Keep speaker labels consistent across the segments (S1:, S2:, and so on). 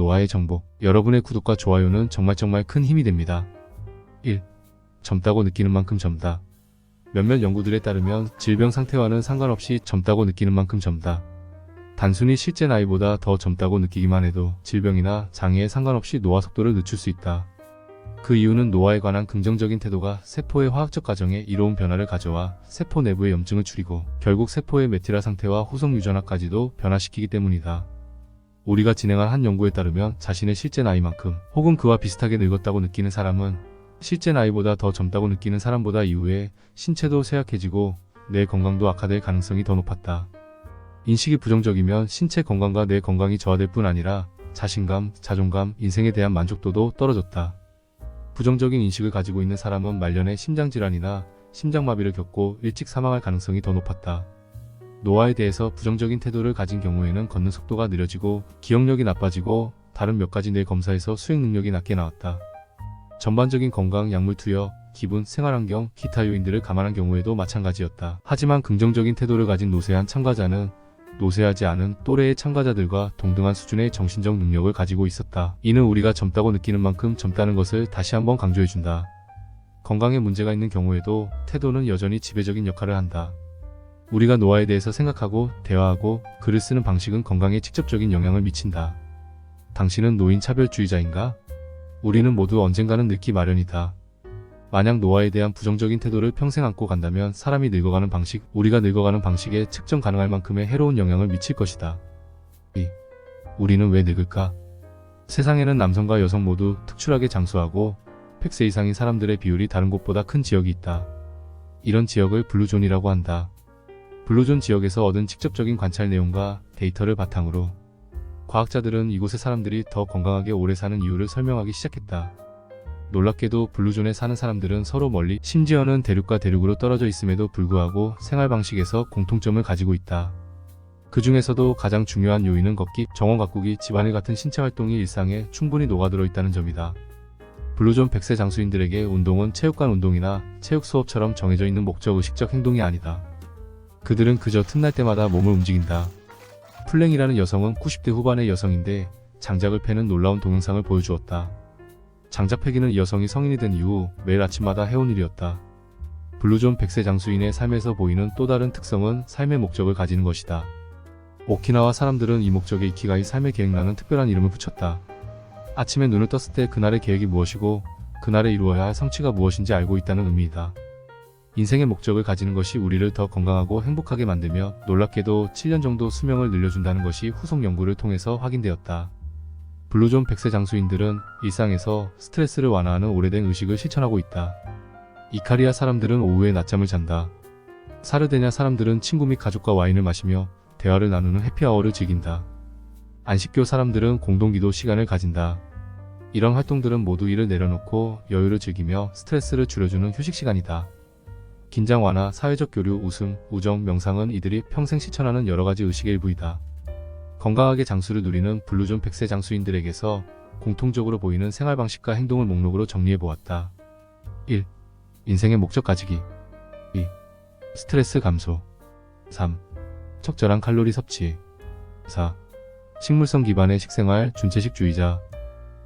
S1: 노화의 정복. 여러분의 구독과 좋아요는 정말 정말 큰 힘이 됩니다. 1. 젊다고 느끼는 만큼 젊다. 몇몇 연구들에 따르면 질병 상태와는 상관없이 젊다고 느끼는 만큼 젊다. 단순히 실제 나이보다 더 젊다고 느끼기만 해도 질병이나 장애에 상관없이 노화 속도를 늦출 수 있다. 그 이유는 노화에 관한 긍정적인 태도가 세포의 화학적 과정에 이로운 변화를 가져와 세포 내부의 염증을 줄이고 결국 세포의 메티라 상태와 후속 유전화까지도 변화시키기 때문이다. 우리가 진행한 한 연구에 따르면 자신의 실제 나이만큼 혹은 그와 비슷하게 늙었다고 느끼는 사람은 실제 나이보다 더 젊다고 느끼는 사람보다 이후에 신체도 쇠약해지고 뇌 건강도 악화될 가능성이 더 높았다. 인식이 부정적이면 신체 건강과 뇌 건강이 저하될 뿐 아니라 자신감, 자존감, 인생에 대한 만족도도 떨어졌다. 부정적인 인식을 가지고 있는 사람은 말년에 심장질환이나 심장마비를 겪고 일찍 사망할 가능성이 더 높았다. 노화에 대해서 부정적인 태도를 가진 경우에는 걷는 속도가 느려지고 기억력이 나빠지고 다른 몇 가지 뇌 검사에서 수행 능력이 낮게 나왔다. 전반적인 건강, 약물 투여, 기분, 생활환경, 기타 요인들을 감안한 경우에도 마찬가지였다. 하지만 긍정적인 태도를 가진 노쇠한 참가자는 노쇠하지 않은 또래의 참가자들과 동등한 수준의 정신적 능력을 가지고 있었다. 이는 우리가 젊다고 느끼는 만큼 젊다는 것을 다시 한번 강조해준다. 건강에 문제가 있는 경우에도 태도는 여전히 지배적인 역할을 한다. 우리가 노화에 대해서 생각하고 대화하고 글을 쓰는 방식은 건강에 직접적인 영향을 미친다. 당신은 노인 차별주의자인가? 우리는 모두 언젠가는 늙기 마련이다. 만약 노화에 대한 부정적인 태도를 평생 안고 간다면 사람이 늙어가는 방식, 우리가 늙어가는 방식에 측정 가능할 만큼의 해로운 영향을 미칠 것이다. 2. 우리는 왜 늙을까? 세상에는 남성과 여성 모두 특출하게 장수하고 100세 이상인 사람들의 비율이 다른 곳보다 큰 지역이 있다. 이런 지역을 블루존이라고 한다. 블루존 지역에서 얻은 직접적인 관찰 내용과 데이터를 바탕으로 과학자들은 이곳의 사람들이 더 건강하게 오래 사는 이유를 설명하기 시작했다. 놀랍게도 블루존에 사는 사람들은 서로 멀리 심지어는 대륙과 대륙으로 떨어져 있음에도 불구하고 생활 방식에서 공통점을 가지고 있다. 그 중에서도 가장 중요한 요인은 걷기, 정원 가꾸기, 집안일 같은 신체 활동이 일상에 충분히 녹아들어 있다는 점이다. 블루존 100세 장수인들에게 운동은 체육관 운동이나 체육 수업처럼 정해져 있는 목적 의식적 행동이 아니다. 그들은 그저 틈날 때마다 몸을 움직인다. 플랭이라는 여성은 90대 후반의 여성인데 장작을 패는 놀라운 동영상을 보여주었다. 장작 패기는 이 여성이 성인이 된 이후 매일 아침마다 해온 일이었다. 블루존 100세 장수인의 삶에서 보이는 또 다른 특성은 삶의 목적을 가지는 것이다. 오키나와 사람들은 이 목적에 이키가이 삶의 계획라는 특별한 이름을 붙였다. 아침에 눈을 떴을 때 그날의 계획이 무엇이고 그날에 이루어야 할 성취가 무엇인지 알고 있다는 의미이다. 인생의 목적을 가지는 것이 우리를 더 건강하고 행복하게 만들며 놀랍게도 7년 정도 수명을 늘려준다는 것이 후속 연구를 통해서 확인되었다. 블루존 100세 장수인들은 일상에서 스트레스를 완화하는 오래된 의식을 실천하고 있다. 이카리아 사람들은 오후에 낮잠을 잔다. 사르데냐 사람들은 친구 및 가족과 와인을 마시며 대화를 나누는 해피아워를 즐긴다. 안식교 사람들은 공동기도 시간을 가진다. 이런 활동들은 모두 일을 내려놓고 여유를 즐기며 스트레스를 줄여주는 휴식 시간이다. 긴장 완화, 사회적 교류, 웃음, 우정, 명상은 이들이 평생 실천하는 여러 가지 의식의 일부이다. 건강하게 장수를 누리는 블루존 100세 장수인들에게서 공통적으로 보이는 생활 방식과 행동을 목록으로 정리해 보았다. 1. 인생의 목적 가지기 2. 스트레스 감소 3. 적절한 칼로리 섭취 4. 식물성 기반의 식생활 준체식주의자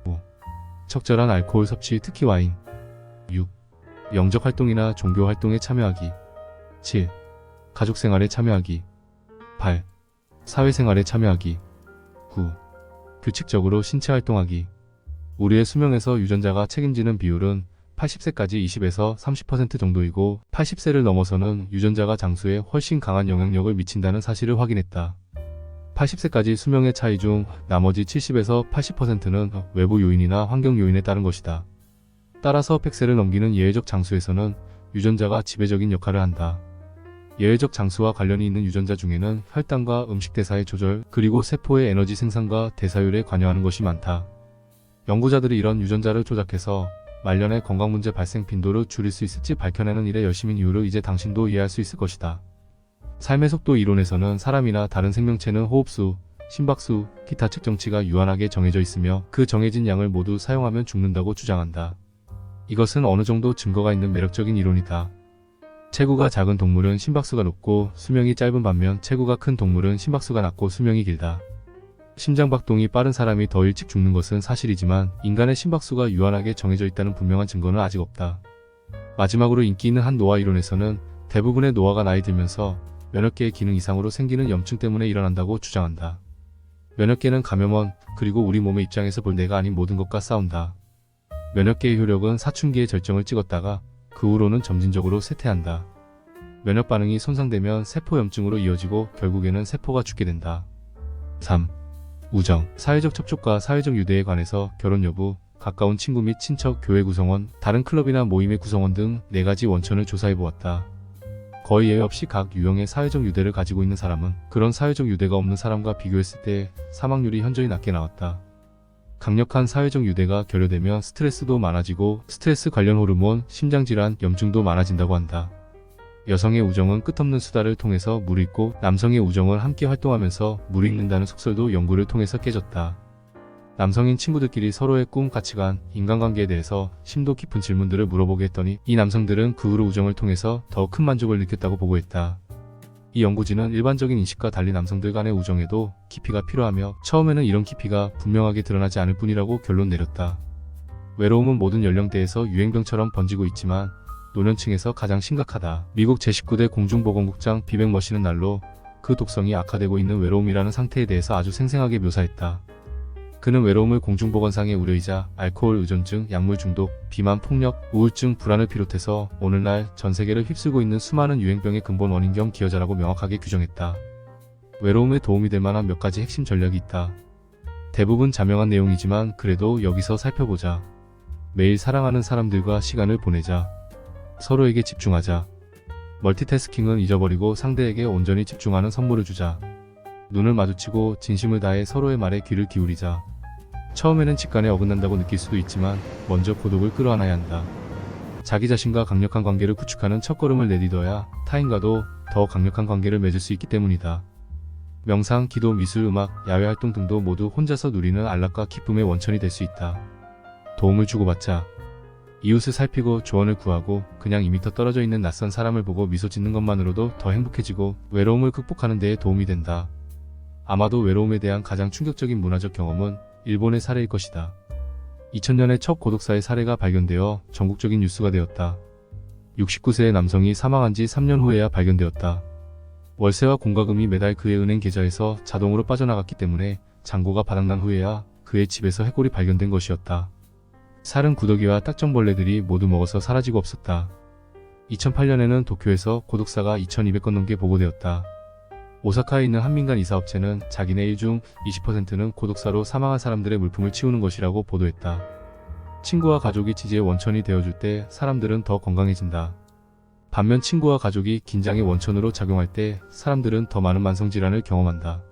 S1: 5. 적절한 알코올 섭취 특히 와인 6. 영적 활동이나 종교 활동에 참여하기 7. 가족 생활에 참여하기 8. 사회생활에 참여하기 9. 규칙적으로 신체 활동하기 우리의 수명에서 유전자가 책임지는 비율은 80세까지 20에서 30% 정도이고 80세를 넘어서는 유전자가 장수에 훨씬 강한 영향력을 미친다는 사실을 확인했다. 80세까지 수명의 차이 중 나머지 70에서 80%는 외부 요인이나 환경 요인에 따른 것이다. 따라서 100세를 넘기는 예외적 장수에서는 유전자가 지배적인 역할을 한다. 예외적 장수와 관련이 있는 유전자 중에는 혈당과 음식 대사의 조절, 그리고 세포의 에너지 생산과 대사율에 관여하는 것이 많다. 연구자들이 이런 유전자를 조작해서 말년의 건강 문제 발생 빈도를 줄일 수 있을지 밝혀내는 일에 열심인 이유를 이제 당신도 이해할 수 있을 것이다. 삶의 속도 이론에서는 사람이나 다른 생명체는 호흡수, 심박수, 기타 측정치가 유한하게 정해져 있으며 그 정해진 양을 모두 사용하면 죽는다고 주장한다. 이것은 어느 정도 증거가 있는 매력적인 이론이다. 체구가 작은 동물은 심박수가 높고 수명이 짧은 반면 체구가 큰 동물은 심박수가 낮고 수명이 길다. 심장박동이 빠른 사람이 더 일찍 죽는 것은 사실이지만 인간의 심박수가 유한하게 정해져 있다는 분명한 증거는 아직 없다. 마지막으로 인기 있는 한 노화 이론에서는 대부분의 노화가 나이 들면서 면역계의 기능 이상으로 생기는 염증 때문에 일어난다고 주장한다. 면역계는 감염원, 그리고 우리 몸의 입장에서 볼 내가 아닌 모든 것과 싸운다. 면역계의 효력은 사춘기의 절정을 찍었다가 그 후로는 점진적으로 쇠퇴한다. 면역 반응이 손상되면 세포염증으로 이어지고 결국에는 세포가 죽게 된다. 3. 우정, 사회적 접촉과 사회적 유대에 관해서 결혼 여부, 가까운 친구 및 친척, 교회 구성원, 다른 클럽이나 모임의 구성원 등 네 가지 원천을 조사해 보았다. 거의 예외 없이 각 유형의 사회적 유대를 가지고 있는 사람은 그런 사회적 유대가 없는 사람과 비교했을 때 사망률이 현저히 낮게 나왔다. 강력한 사회적 유대가 결여되면 스트레스도 많아지고 스트레스 관련 호르몬, 심장질환, 염증도 많아진다고 한다. 여성의 우정은 끝없는 수다를 통해서 무르익고 남성의 우정은 함께 활동하면서 무르익는다는 속설도 연구를 통해서 깨졌다. 남성인 친구들끼리 서로의 꿈, 가치관, 인간관계에 대해서 심도 깊은 질문들을 물어보게 했더니 이 남성들은 그 후로 우정을 통해서 더 큰 만족을 느꼈다고 보고했다. 이 연구진은 일반적인 인식과 달리 남성들 간의 우정에도 깊이가 필요하며 처음에는 이런 깊이가 분명하게 드러나지 않을 뿐이라고 결론 내렸다. 외로움은 모든 연령대에서 유행병처럼 번지고 있지만 노년층에서 가장 심각하다. 미국 제19대 공중보건국장 비백 머시는 날로 그 독성이 악화되고 있는 외로움이라는 상태에 대해서 아주 생생하게 묘사했다. 그는 외로움을 공중보건상의 우려이자 알코올 의존증, 약물 중독, 비만, 폭력, 우울증, 불안을 비롯해서 오늘날 전 세계를 휩쓸고 있는 수많은 유행병의 근본 원인 겸 기여자라고 명확하게 규정했다. 외로움에 도움이 될 만한 몇 가지 핵심 전략이 있다. 대부분 자명한 내용이지만 그래도 여기서 살펴보자. 매일 사랑하는 사람들과 시간을 보내자. 서로에게 집중하자. 멀티태스킹은 잊어버리고 상대에게 온전히 집중하는 선물을 주자. 눈을 마주치고 진심을 다해 서로의 말에 귀를 기울이자. 처음에는 직간에 어긋난다고 느낄 수도 있지만 먼저 고독을 끌어안아야 한다. 자기 자신과 강력한 관계를 구축하는 첫걸음을 내딛어야 타인과도 더 강력한 관계를 맺을 수 있기 때문이다. 명상, 기도, 미술, 음악, 야외 활동 등도 모두 혼자서 누리는 안락과 기쁨의 원천이 될 수 있다. 도움을 주고받자. 이웃을 살피고 조언을 구하고 그냥 2미터 떨어져 있는 낯선 사람을 보고 미소 짓는 것만으로도 더 행복해지고 외로움을 극복하는 데에 도움이 된다. 아마도 외로움에 대한 가장 충격적인 문화적 경험은 일본의 사례일 것이다. 2000년에 첫 고독사의 사례가 발견되어 전국적인 뉴스가 되었다. 69세의 남성이 사망한 지 3년 후에야 발견되었다. 월세와 공과금이 매달 그의 은행 계좌에서 자동으로 빠져나갔기 때문에 잔고가 바닥난 후에야 그의 집에서 해골이 발견된 것이었다. 살은 구더기와 딱정벌레들이 모두 먹어서 사라지고 없었다. 2008년에는 도쿄에서 고독사가 2200건 넘게 보고되었다. 오사카에 있는 한민간 이사업체는 자기네 일 중 20%는 고독사로 사망한 사람들의 물품을 치우는 것이라고 보도했다. 친구와 가족이 지지의 원천이 되어줄 때 사람들은 더 건강해진다. 반면 친구와 가족이 긴장의 원천으로 작용할 때 사람들은 더 많은 만성질환을 경험한다.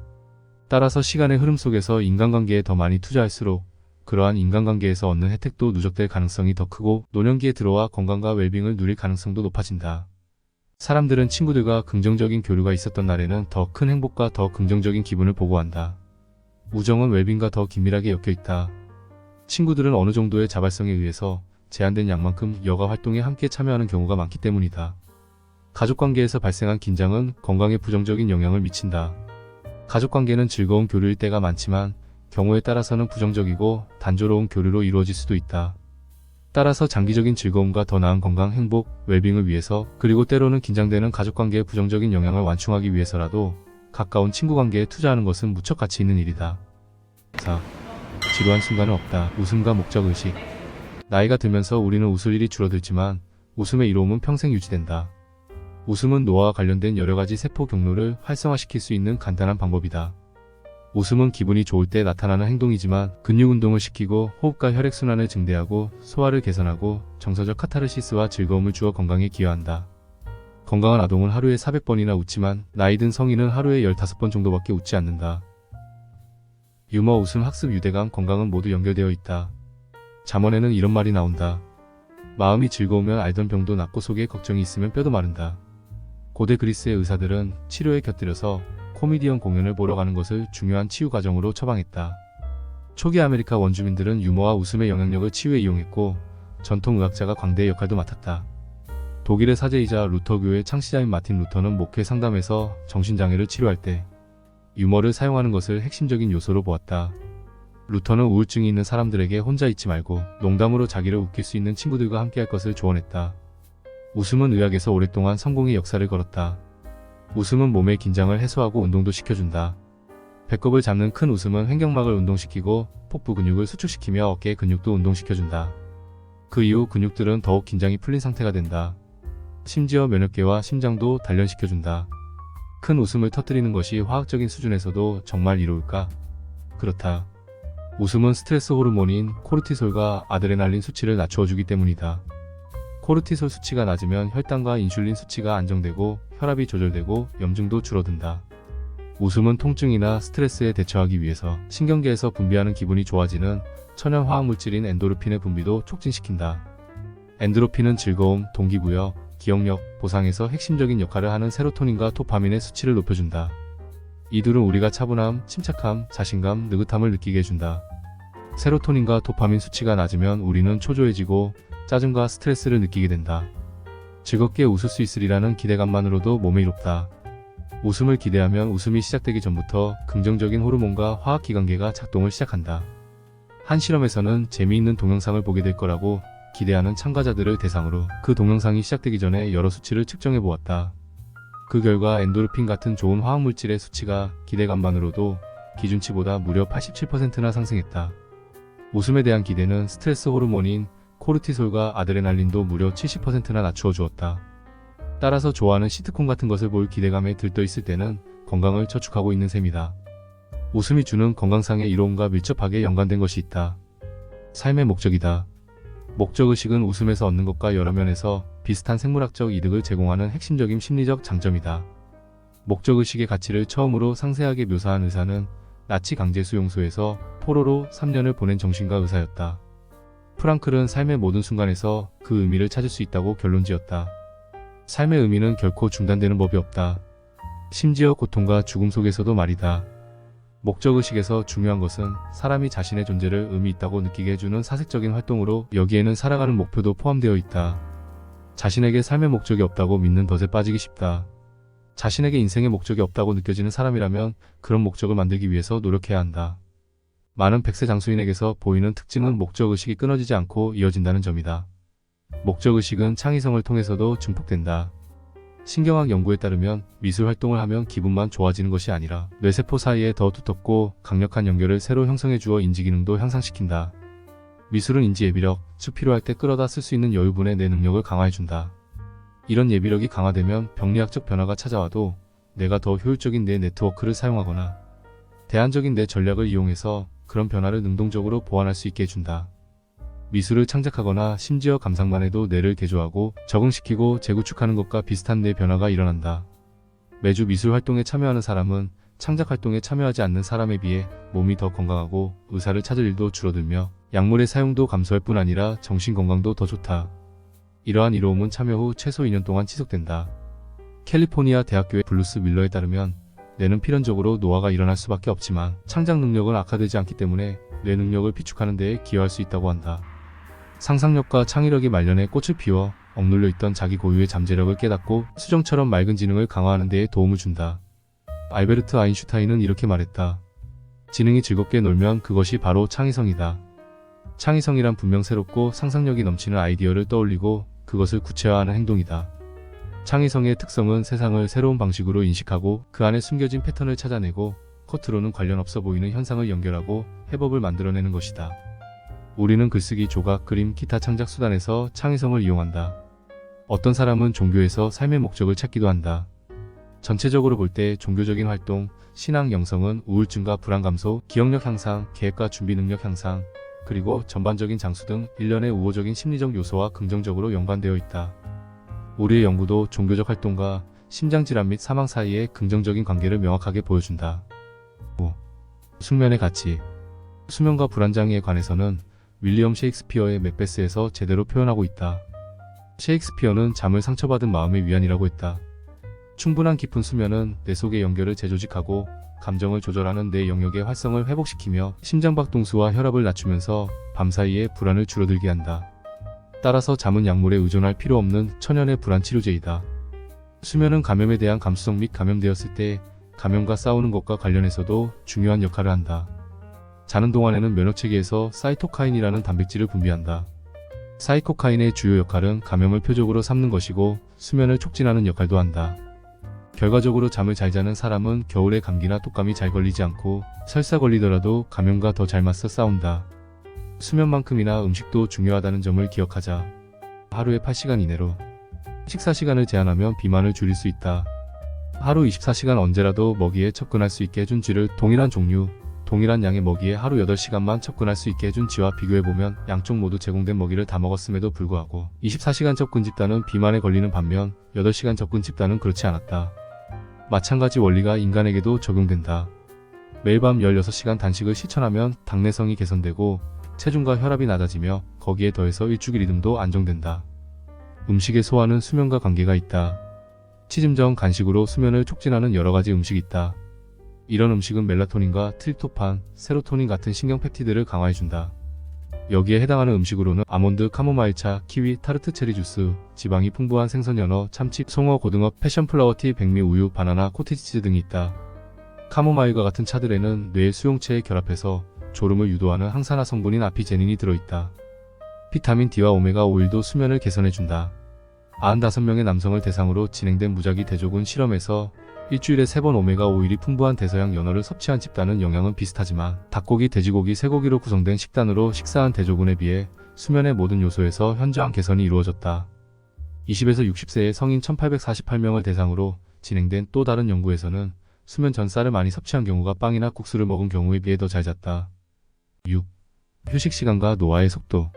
S1: 따라서 시간의 흐름 속에서 인간관계에 더 많이 투자할수록 그러한 인간관계에서 얻는 혜택도 누적될 가능성이 더 크고 노년기에 들어와 건강과 웰빙을 누릴 가능성도 높아진다. 사람들은 친구들과 긍정적인 교류가 있었던 날에는 더 큰 행복과 더 긍정적인 기분을 보고한다. 우정은 웰빙과 더 긴밀하게 엮여 있다. 친구들은 어느 정도의 자발성에 의해서 제한된 양만큼 여가 활동에 함께 참여하는 경우가 많기 때문이다. 가족관계에서 발생한 긴장은 건강에 부정적인 영향을 미친다. 가족관계는 즐거운 교류일 때가 많지만 경우에 따라서는 부정적이고 단조로운 교류로 이루어질 수도 있다. 따라서 장기적인 즐거움과 더 나은 건강, 행복, 웰빙을 위해서 그리고 때로는 긴장되는 가족관계의 부정적인 영향을 완충하기 위해서라도 가까운 친구관계에 투자하는 것은 무척 가치 있는 일이다. 4. 지루한 순간은 없다. 웃음과 목적의식 나이가 들면서 우리는 웃을 일이 줄어들지만 웃음의 이로움은 평생 유지된다. 웃음은 노화와 관련된 여러 가지 세포 경로를 활성화시킬 수 있는 간단한 방법이다. 웃음은 기분이 좋을 때 나타나는 행동이지만 근육 운동을 시키고 호흡과 혈액순환을 증대하고 소화를 개선하고 정서적 카타르시스와 즐거움을 주어 건강에 기여한다. 건강한 아동은 하루에 400번이나 웃지만 나이 든 성인은 하루에 15번 정도밖에 웃지 않는다. 유머, 웃음, 학습, 유대감, 건강은 모두 연결되어 있다. 잠언에는 이런 말이 나온다. 마음이 즐거우면 알던 병도 낫고 속에 걱정이 있으면 뼈도 마른다. 고대 그리스의 의사들은 치료에 곁들여서 코미디언 공연을 보러 가는 것을 중요한 치유 과정으로 처방했다. 초기 아메리카 원주민들은 유머와 웃음의 영향력을 치유에 이용했고 전통 의학자가 광대의 역할도 맡았다. 독일의 사제이자 루터교의 창시자인 마틴 루터는 목회 상담에서 정신장애를 치료할 때 유머를 사용하는 것을 핵심적인 요소로 보았다. 루터는 우울증이 있는 사람들에게 혼자 있지 말고 농담으로 자기를 웃길 수 있는 친구들과 함께할 것을 조언했다. 웃음은 의학에서 오랫동안 성공의 역사를 걸었다. 웃음은 몸의 긴장을 해소하고 운동도 시켜준다. 배꼽을 잡는 큰 웃음은 횡격막을 운동시키고 복부 근육을 수축시키며 어깨 근육도 운동시켜준다. 그 이후 근육들은 더욱 긴장이 풀린 상태가 된다. 심지어 면역계와 심장도 단련시켜준다. 큰 웃음을 터뜨리는 것이 화학적인 수준에서도 정말 이로울까? 그렇다. 웃음은 스트레스 호르몬인 코르티솔과 아드레날린 수치를 낮추어주기 때문이다. 코르티솔 수치가 낮으면 혈당과 인슐린 수치가 안정되고 혈압이 조절되고 염증도 줄어든다. 웃음은 통증이나 스트레스에 대처하기 위해서 신경계에서 분비하는 기분이 좋아지는 천연 화학물질인 엔도르핀의 분비도 촉진시킨다. 엔도르핀은 즐거움, 동기부여, 기억력, 보상에서 핵심적인 역할을 하는 세로토닌과 도파민의 수치를 높여준다. 이둘은 우리가 차분함, 침착함, 자신감, 느긋함을 느끼게 해준다. 세로토닌과 도파민 수치가 낮으면 우리는 초조해지고 짜증과 스트레스를 느끼게 된다. 즐겁게 웃을 수 있으리라는 기대감만으로도 몸에 이롭다. 웃음을 기대하면 웃음이 시작되기 전부터 긍정적인 호르몬과 화학기관계가 작동을 시작한다. 한 실험에서는 재미있는 동영상을 보게 될 거라고 기대하는 참가자들을 대상으로 그 동영상이 시작되기 전에 여러 수치를 측정해 보았다. 그 결과 엔도르핀 같은 좋은 화학물질의 수치가 기대감만으로도 기준치보다 무려 87%나 상승했다. 웃음에 대한 기대는 스트레스 호르몬인 코르티솔과 아드레날린도 무려 70%나 낮추어 주었다. 따라서 좋아하는 시트콤 같은 것을 볼 기대감에 들떠 있을 때는 건강을 저축하고 있는 셈이다. 웃음이 주는 건강상의 이로움과 밀접하게 연관된 것이 있다. 삶의 목적이다. 목적의식은 웃음에서 얻는 것과 여러 면에서 비슷한 생물학적 이득을 제공하는 핵심적인 심리적 장점이다. 목적의식의 가치를 처음으로 상세하게 묘사한 의사는 나치 강제 수용소에서 포로로 3년을 보낸 정신과 의사였다. 프랑클은 삶의 모든 순간에서 그 의미를 찾을 수 있다고 결론지었다. 삶의 의미는 결코 중단되는 법이 없다. 심지어 고통과 죽음 속에서도 말이다. 목적의식에서 중요한 것은 사람이 자신의 존재를 의미 있다고 느끼게 해주는 사색적인 활동으로 여기에는 살아가는 목표도 포함되어 있다. 자신에게 삶의 목적이 없다고 믿는 덫에 빠지기 쉽다. 자신에게 인생의 목적이 없다고 느껴지는 사람이라면 그런 목적을 만들기 위해서 노력해야 한다. 많은 백세 장수인에게서 보이는 특징은 목적의식이 끊어지지 않고 이어진다는 점이다. 목적의식은 창의성을 통해서도 증폭된다. 신경학 연구에 따르면 미술 활동을 하면 기분만 좋아지는 것이 아니라 뇌세포 사이에 더 두텁고 강력한 연결을 새로 형성해 주어 인지 기능도 향상시킨다. 미술은 인지 예비력, 즉 필요할 때 끌어다 쓸 수 있는 여유분의 내 능력을 강화해 준다. 이런 예비력이 강화되면 병리학적 변화가 찾아와도 내가 더 효율적인 내 네트워크를 사용하거나 대안적인 내 전략을 이용해서 그런 변화를 능동적으로 보완할 수 있게 해준다. 미술을 창작하거나 심지어 감상만 해도 뇌를 개조하고 적응시키고 재구축하는 것과 비슷한 뇌 변화가 일어난다. 매주 미술 활동에 참여하는 사람은 창작 활동에 참여하지 않는 사람에 비해 몸이 더 건강하고 의사를 찾을 일도 줄어들며 약물의 사용도 감소할 뿐 아니라 정신 건강도 더 좋다. 이러한 이로움은 참여 후 최소 2년 동안 지속된다. 캘리포니아 대학교의 블루스 밀러에 따르면 뇌는 필연적으로 노화가 일어날 수밖에 없지만 창작 능력은 악화되지 않기 때문에 뇌 능력을 비축하는 데에 기여할 수 있다고 한다. 상상력과 창의력이 말년에 꽃을 피워 억눌려 있던 자기 고유의 잠재력을 깨닫고 수정처럼 맑은 지능을 강화하는 데에 도움을 준다. 알베르트 아인슈타인은 이렇게 말했다. 지능이 즐겁게 놀면 그것이 바로 창의성이다. 창의성이란 분명 새롭고 상상력이 넘치는 아이디어를 떠올리고 그것을 구체화하는 행동이다. 창의성의 특성은 세상을 새로운 방식으로 인식하고 그 안에 숨겨진 패턴을 찾아내고 겉으로는 관련 없어 보이는 현상을 연결하고 해법을 만들어내는 것이다. 우리는 글쓰기, 조각, 그림, 기타 창작 수단에서 창의성을 이용한다. 어떤 사람은 종교에서 삶의 목적을 찾기도 한다. 전체적으로 볼 때 종교적인 활동, 신앙 영성은 우울증과 불안 감소, 기억력 향상, 계획과 준비 능력 향상, 그리고 전반적인 장수 등 일련의 우호적인 심리적 요소와 긍정적으로 연관되어 있다. 우리의 연구도 종교적 활동과 심장질환 및 사망 사이의 긍정적인 관계를 명확하게 보여준다. 5. 숙면의 가치 수면과 불안장애에 관해서는 윌리엄 셰익스피어의 맥베스에서 제대로 표현하고 있다. 셰익스피어는 잠을 상처받은 마음의 위안이라고 했다. 충분한 깊은 수면은 내 속의 연결을 재조직하고 감정을 조절하는 내 영역의 활성을 회복시키며 심장박동수와 혈압을 낮추면서 밤사이에 불안을 줄어들게 한다. 따라서 잠은 약물에 의존할 필요 없는 천연의 불안 치료제이다. 수면은 감염에 대한 감수성 및 감염되었을 때 감염과 싸우는 것과 관련해서도 중요한 역할을 한다. 자는 동안에는 면역체계에서 사이토카인이라는 단백질을 분비한다. 사이코카인의 주요 역할은 감염을 표적으로 삼는 것이고 수면을 촉진하는 역할도 한다. 결과적으로 잠을 잘 자는 사람은 겨울에 감기나 독감이 잘 걸리지 않고 설사 걸리더라도 감염과 더 잘 맞서 싸운다. 수면만큼이나 음식도 중요하다는 점을 기억하자. 하루에 8시간 이내로 식사 시간을 제한하면 비만을 줄일 수 있다. 하루 24시간 언제라도 먹이에 접근할 수 있게 해준 쥐를 동일한 종류, 동일한 양의 먹이에 하루 8시간만 접근할 수 있게 해준 쥐와 비교해보면 양쪽 모두 제공된 먹이를 다 먹었음에도 불구하고 24시간 접근 집단은 비만에 걸리는 반면 8시간 접근 집단은 그렇지 않았다. 마찬가지 원리가 인간에게도 적용된다. 매일 밤 16시간 단식을 실천하면 당내성이 개선되고 체중과 혈압이 낮아지며 거기에 더해서 일주기 리듬도 안정된다. 음식의 소화는 수면과 관계가 있다. 치즘정 간식으로 수면을 촉진하는 여러 가지 음식이 있다. 이런 음식은 멜라토닌과 트립토판, 세로토닌 같은 신경 펩티드를 강화해준다. 여기에 해당하는 음식으로는 아몬드, 카모마일차, 키위, 타르트 체리 주스, 지방이 풍부한 생선 연어, 참치, 송어, 고등어, 패션플라워 티, 백미 우유, 바나나, 코티지 치즈 등이 있다. 카모마일과 같은 차들에는 뇌의 수용체에 결합해서 졸음을 유도하는 항산화 성분인 아피제닌이 들어있다. 비타민 D와 오메가 오일도 수면을 개선해준다. 95명의 남성을 대상으로 진행된 무작위 대조군 실험에서 일주일에 3번 오메가 오일이 풍부한 대서양 연어를 섭취한 집단은 영양은 비슷하지만 닭고기, 돼지고기, 쇠고기로 구성된 식단으로 식사한 대조군에 비해 수면의 모든 요소에서 현저한 개선이 이루어졌다. 20에서 60세의 성인 1848명을 대상으로 진행된 또 다른 연구에서는 수면 전 쌀을 많이 섭취한 경우가 빵이나 국수를 먹은 경우에 비해 더 잘 잤다. 6. 휴식 시간과 노화의 속도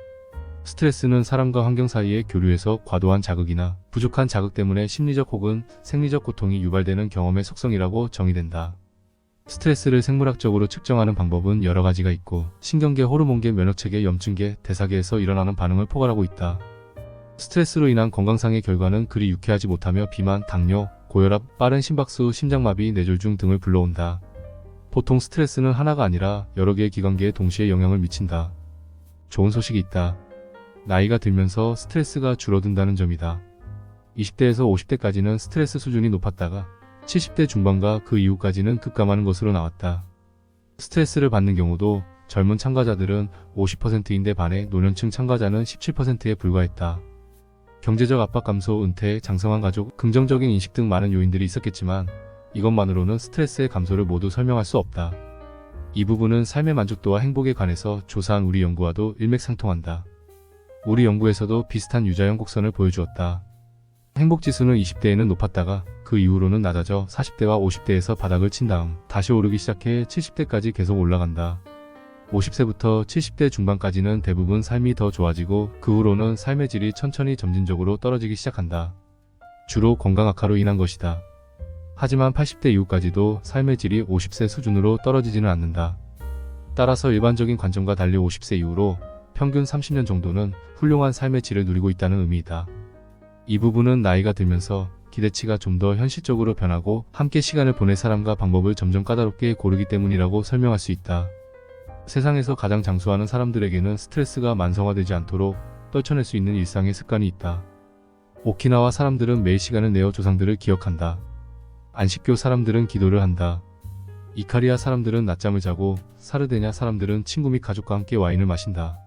S1: 스트레스는 사람과 환경 사이의 교류에서 과도한 자극이나 부족한 자극 때문에 심리적 혹은 생리적 고통이 유발되는 경험의 속성이라고 정의된다. 스트레스를 생물학적으로 측정하는 방법은 여러 가지가 있고 신경계, 호르몬계, 면역체계, 염증계, 대사계에서 일어나는 반응을 포괄하고 있다. 스트레스로 인한 건강상의 결과는 그리 유쾌하지 못하며 비만, 당뇨, 고혈압, 빠른 심박수, 심장마비, 뇌졸중 등을 불러온다. 보통 스트레스는 하나가 아니라 여러 개의 기관계에 동시에 영향을 미친다. 좋은 소식이 있다. 나이가 들면서 스트레스가 줄어든다는 점이다. 20대에서 50대까지는 스트레스 수준이 높았다가 70대 중반과 그 이후까지는 급감하는 것으로 나왔다. 스트레스를 받는 경우도 젊은 참가자들은 50%인데 반해 노년층 참가자는 17%에 불과했다. 경제적 압박 감소, 은퇴, 장성한 가족, 긍정적인 인식 등 많은 요인들이 있었겠지만 이것만으로는 스트레스의 감소를 모두 설명할 수 없다. 이 부분은 삶의 만족도와 행복에 관해서 조사한 우리 연구와도 일맥상통한다. 우리 연구에서도 비슷한 유자 형 곡선을 보여주었다. 행복 지수는 20대에는 높았다가 그 이후로는 낮아져 40대와 50대에서 바닥을 친 다음 다시 오르기 시작해 70대까지 계속 올라간다. 50세부터 70대 중반까지는 대부분 삶이 더 좋아지고 그 후로는 삶의 질이 천천히 점진적으로 떨어지기 시작한다. 주로 건강 악화로 인한 것이다. 하지만 80대 이후까지도 삶의 질이 50세 수준으로 떨어지지는 않는다. 따라서 일반적인 관점과 달리 50세 이후로 평균 30년 정도는 훌륭한 삶의 질을 누리고 있다는 의미이다. 이 부분은 나이가 들면서 기대치가 좀 더 현실적으로 변하고 함께 시간을 보낼 사람과 방법을 점점 까다롭게 고르기 때문이라고 설명할 수 있다. 세상에서 가장 장수하는 사람들에게는 스트레스가 만성화되지 않도록 떨쳐낼 수 있는 일상의 습관이 있다. 오키나와 사람들은 매일 시간을 내어 조상들을 기억한다. 안식교 사람들은 기도를 한다. 이카리아 사람들은 낮잠을 자고 사르데냐 사람들은 친구 및 가족과 함께 와인을 마신다.